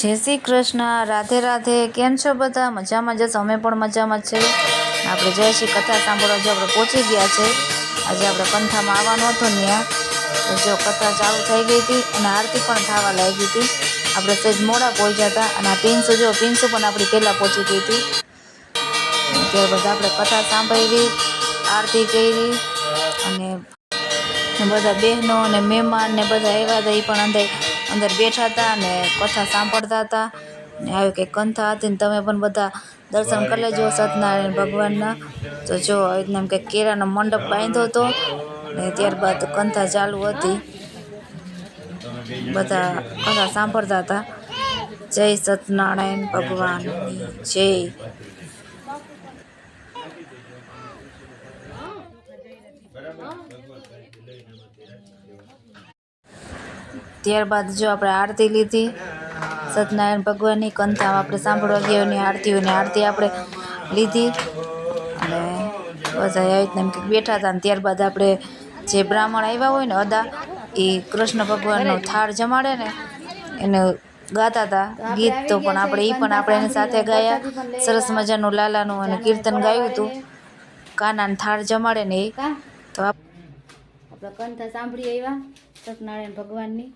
જય શ્રી કૃષ્ણ, રાધે રાધે, કેમ છો બધા? મજામાં જશો અમે પણ મજામાં છે આપણે જય શ્રી કથા સાંભળવા જો આપણે પહોંચી ગયા છે. આજે આપણે પંથામાં આવવાનું હતું ત્યાં જો કથા ચાલુ થઈ ગઈ હતી અને આરતી પણ થવા લાગી હતી. આપણે સહેજ મોડા પહોંચ્યા હતા અને આ પિન્સુ જો, પિન્સુ પણ આપણી પહેલાં પહોંચી ગઈ હતી. ત્યારબાદ આપણે કથા સાંભળી, આરતી કરી અને બધા બહેનો અને મહેમાન ને બધા આવ્યા હતા. એ પણ અંદર અંદર બેઠા હતા અને કથા સાંભળતા હતા. ને આવી કંઈક કંથા હતી ને તમે પણ બધા દર્શન કરી લેજો સત્યનારાયણ ભગવાનના. તો જો આવી રીતના એમ કંઈક કેળાનો મંડપ બાંધ્યો હતો ને ત્યારબાદ કંથા ચાલુ હતી. બધા કથા સાંભળતા હતા. જય સત્યનારાયણ ભગવાનની જય. ત્યારબાદ જો આપણે આરતી લીધી, સત્યનારાયણ ભગવાનની કંથા આપણે સાંભળવા ગયા એની આરતીઓની આરતી આપણે લીધી. અને બસ આવી રીતના એમ કંઈક બેઠા હતા અને ત્યારબાદ આપણે જે બ્રાહ્મણ આવ્યા હોય ને અદા, એ કૃષ્ણ ભગવાનનો થાળ જમાડે ને એને ગાતા હતા. ગીત તો પણ આપણે એ પણ આપણે એની સાથે ગાયા. સરસ મજાનું લાલાનું અને કીર્તન ગાયું હતું. કાનાને થાળ જમાડે ને એ. તો આપ આપણે કંથા સાંભળી આવ્યા સત્યનારાયણ ભગવાનની.